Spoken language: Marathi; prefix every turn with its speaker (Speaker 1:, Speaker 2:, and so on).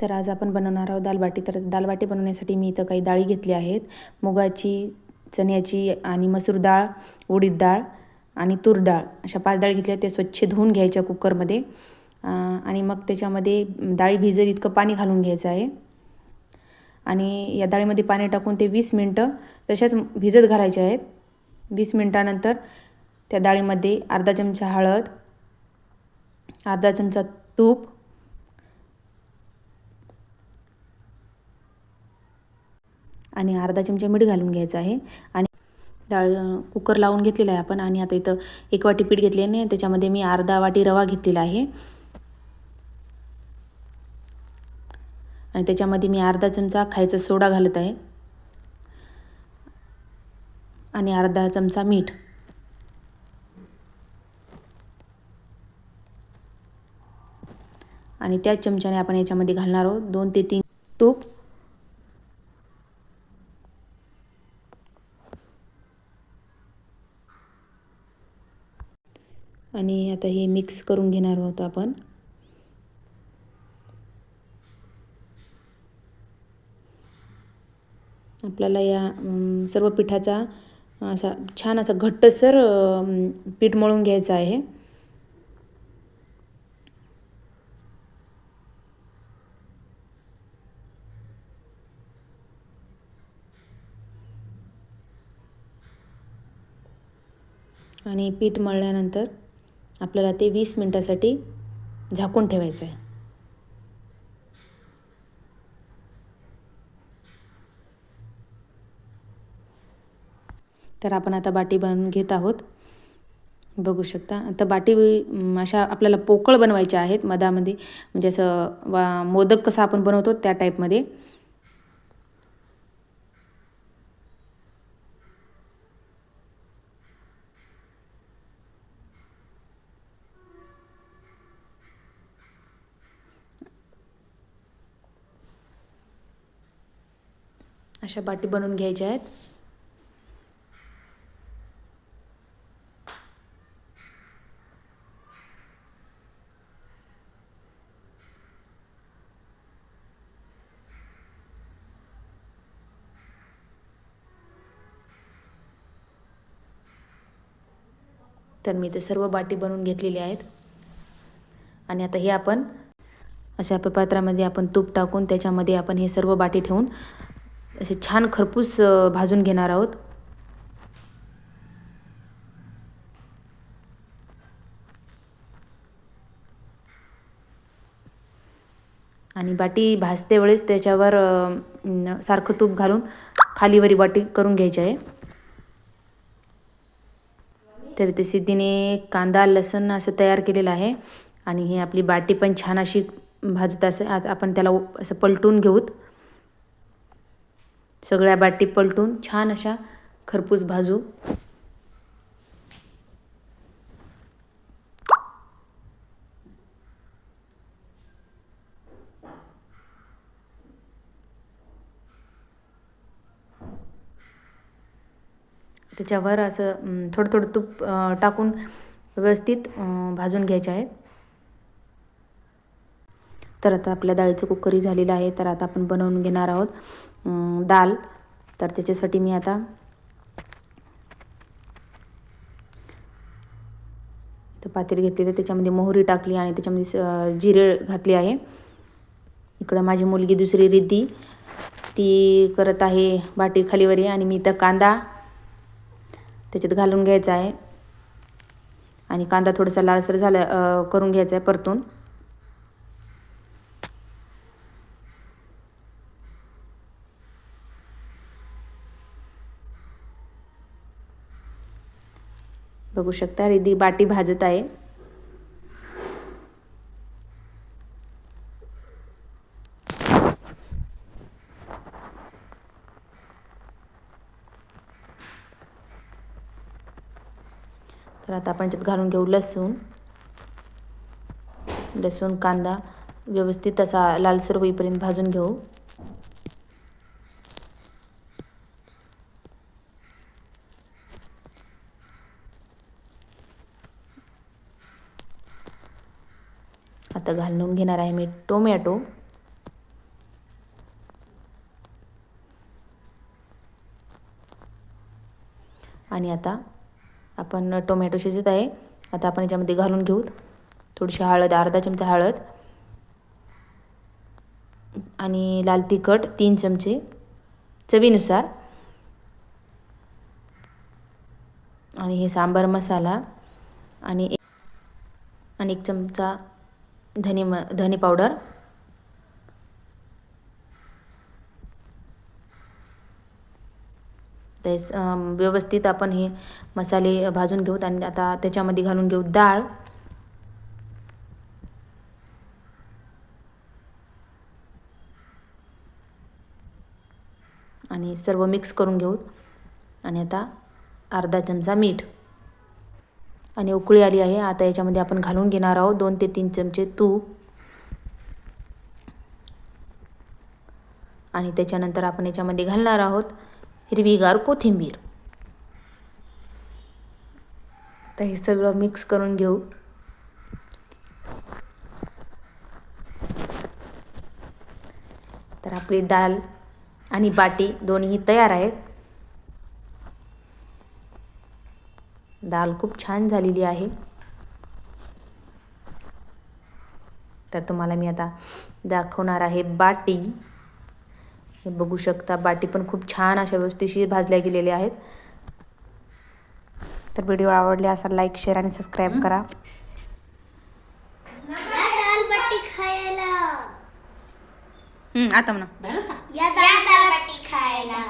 Speaker 1: तर आज आपण बनवणार आहोत दालबाटी. तर दालबाटी बनवण्यासाठी मी इथं काही डाळी घेतली आहेत. मुगाची चण्याची आणि मसूर डाळ उडीद डाळ आणि तूर डाळ अशा पाच डाळी घेतल्या ते स्वच्छ धुवून घ्यायच्या कुकरमध्ये. आणि मग त्याच्यामध्ये डाळी भिजेल इतकं पाणी घालून घ्यायचं आहे. आणि या डाळीमध्ये पाणी टाकून ते वीस मिनटं तशाच भिजत घालायचे आहेत. वीस मिनटानंतर त्या डाळीमध्ये अर्धा चमचा हळद अर्धा चमचा तूप आणि अर्धा चमचा मीठ घालून घ्यायचं आहे. आणि डाळ कुकर लावून घेतलेला आहे आपण आणि आता इथं एक वाटी पीठ घेतल्याने त्याच्यामध्ये मी अर्धा वाटी रवा घेतलेला आहे. आणि त्याच्यामध्ये मी अर्धा चमचा खायचा सोडा घालत आहे. आणि अर्धा चमचा मीठ. आणि त्याच चमच्याने आपण याच्यामध्ये घालणार आहोत. दोन ते तीन तूप आणि आता हे मिक्स करून घेणार आहोत आपण. आपल्याला या सर्व पिठाचा असा छान असा घट्टसर पीठ मळून घ्यायचं आहे. आणि पीठ मळल्यानंतर आपल्याला ते वीस मिनटासाठी झाकून ठेवायचं आहे तर आपण आता बाटी बनवून घेत आहोत. बघू शकता. आता बाटी अशा आपल्याला पोकळ बनवायच्या आहेत मधामध्ये. म्हणजे असं वा मोदक कसं आपण बनवतो त्या टाईपमध्ये अशा बाटी बनवून घ्यायच्या आहेत. तर मी ते सर्व बाटी बनवून घेतलेली आहेत. आणि आता हे आपण अशा पात्रामध्ये आपण तूप टाकून त्याच्यामध्ये आपण हे सर्व बाटी ठेवून असे छान खरपूस भाजून घेणार आहोत. आणि बाटी भाजते वेळेस त्याच्यावर सारखं तूप घालून खालीवरी बाटी करून घ्यायची आहे. तर ते सिद्धीने कांदा लसण असं तयार केलेलं आहे. आणि ही आपली बाटी पण छान अशी भाजत असं आपण त्याला असं पलटून घेऊत. सगळ्या बाटी पलटून छान अशा खरपूस भाजू. त्याच्यावर असं थोडं थोडं तूप टाकून व्यवस्थित भाजून घ्यायचे आहेत. तर आता आपल्या डाळीचं कुकरी झालेलं आहे तर आता आपण बनवून घेणार आहोत दाल. तर त्याच्यासाठी मी आता इथं पातेल घेतली तर त्याच्यामध्ये मोहरी टाकली आणि त्याच्यामध्ये जिरे घातली आहे. इकडं माझी मुलगी दुसरी रिद्धी ती करत आहे बाटी खालीवरी आणि मी इथं कांदा त्याच्यात घालून घ्यायचा आहे. आणि कांदा थोडासा लालसर झाला करून घ्यायचा आहे परतून. बघू शकता. रिदी बाटी भाजत आहे. तर आता आपण याच्यात घालून घेऊ लसूण. लसूण कांदा व्यवस्थित असा लालसर होईपर्यंत भाजून घेऊ. आता घालून घेणार आहे मी टोमॅटो. आणि आता आपण टोमॅटो शिजत आहे. आता आपण याच्यामध्ये घालून घेऊ. थोडीशी हळद अर्धा चमचा हळद. आणि लाल तिखट तीन चमचे चवीनुसार. आणि हे सांबार मसाला आणि आणि एक चमचा धने म धने पावडर ते स- व्यवस्थित आपण हे मसाले भाजून घेऊत आणि आता त्याच्यामध्ये घालून घेऊ डाळ. आणि सर्व मिक्स करून घेऊ. आणि आता अर्धा चमचा मीठ. आणि उकळी आली आहे. आता याच्यामध्ये आपण घालून घेणार आहोत दोन ते तीन चमचे तूप. आणि त्याच्यानंतर आपण याच्यामध्ये घालणार आहोत हिरवीगार कोथिंबीर. तर हे सगळं मिक्स करून घेऊ. तर आपली दाल आणि बाटी दोन्ही तयार आहेत. डाळ खूप छान झालेली आहे. तर तुम्हाला मी आता दाखवणार आहे बाटी. हे बघू शकता बाटी पण खूप छान अशा व्यवस्थिशीर भाजल्या गेलेल्या आहेत. तर व्हिडिओ आवडले असा लाईक शेअर आणि सबस्क्राईब करा. आता म्हणा.
Speaker 2: या दालबाटी खायला.